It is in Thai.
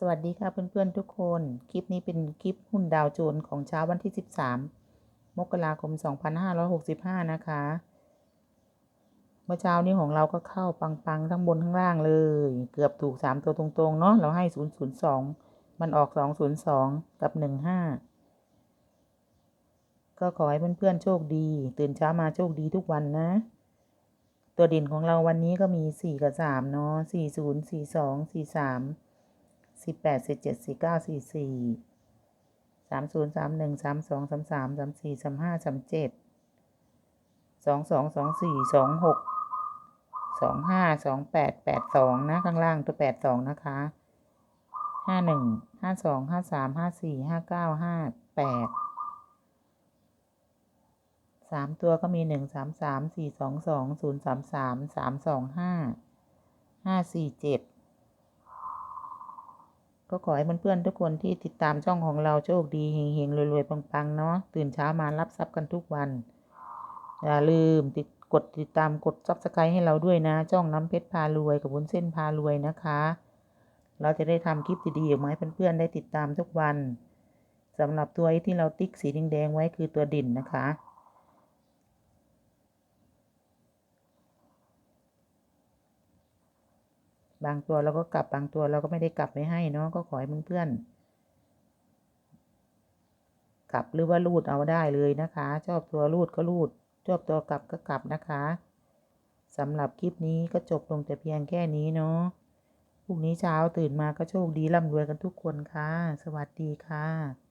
สวัสดีค่ะเพื่อนๆทุกคน คลิปนี้เป็นคลิปหุ้นดาวโจนส์ของเช้าวันที่ 13 มกราคม 2565 นะคะ เมื่อเช้านี้ของเราก็เข้าปังๆ ทั้งบนทั้งล่างเลย เกือบถูก 3 ตัวตรงๆ เนาะเราให้ 002 มันออก 202 กับ 15 ก็ขอให้เพื่อนๆโชคดี ตื่นเช้ามาโชคดีทุกวันนะ ตัวเด่นของเราวันนี้ก็มี 4 กับ 3 เนาะ40 42 43 สิบแปดสิบเจ็ดสี่เก้าสี่สี่สามศูนย์สามหนึ่งสามสองสามสามสามสี่สามห้าสามเจ็ดสองสองสองสี่สองหกสองห้าสองแปดแปดสองนะข้างล่างตัวแปดสองนะคะห้าหนึ่งห้าสองห้าสามห้าสี่ห้าเก้าห้าแปดสามตัวก็มีหนึ่งสามสามสี่สองสองศูนย์สามสามสามสองห้าห้าสี่เจ็ด ก็ขอให้เพื่อนๆทุกคนที่ติดตามช่องของเราโชคดีเฮงๆรวยๆปังๆเนาะตื่นเช้ามารับทรัพย์กันทุกวัน อย่าลืมติดกดติดตามกดซับสไครต์ให้เราด้วยนะช่องน้ำเพชรพารวยกับวุ้นเส้นพารวยนะคะ เราจะได้ทำคลิปดีๆออกมาให้เพื่อนๆได้ติดตามทุกวันสำหรับตัวที่เราติ๊กสีแดงๆไว้คือตัวดิ่นนะคะ บางตัวเราก็กลับบางตัวเราก็ไม่ได้กลับไม่ให้เนาะก็ขอให้เพื่อนๆกลับหรือว่ารูดเอาได้เลยนะคะ ชอบตัวรูดก็รูด ชอบตัวกลับก็กลับนะคะสำหรับคลิปนี้ก็จบลงแต่เพียงแค่นี้เนาะพรุ่งนี้เช้าตื่นมาก็โชคดีร่ำรวยกันทุกคนค่ะ สวัสดีค่ะ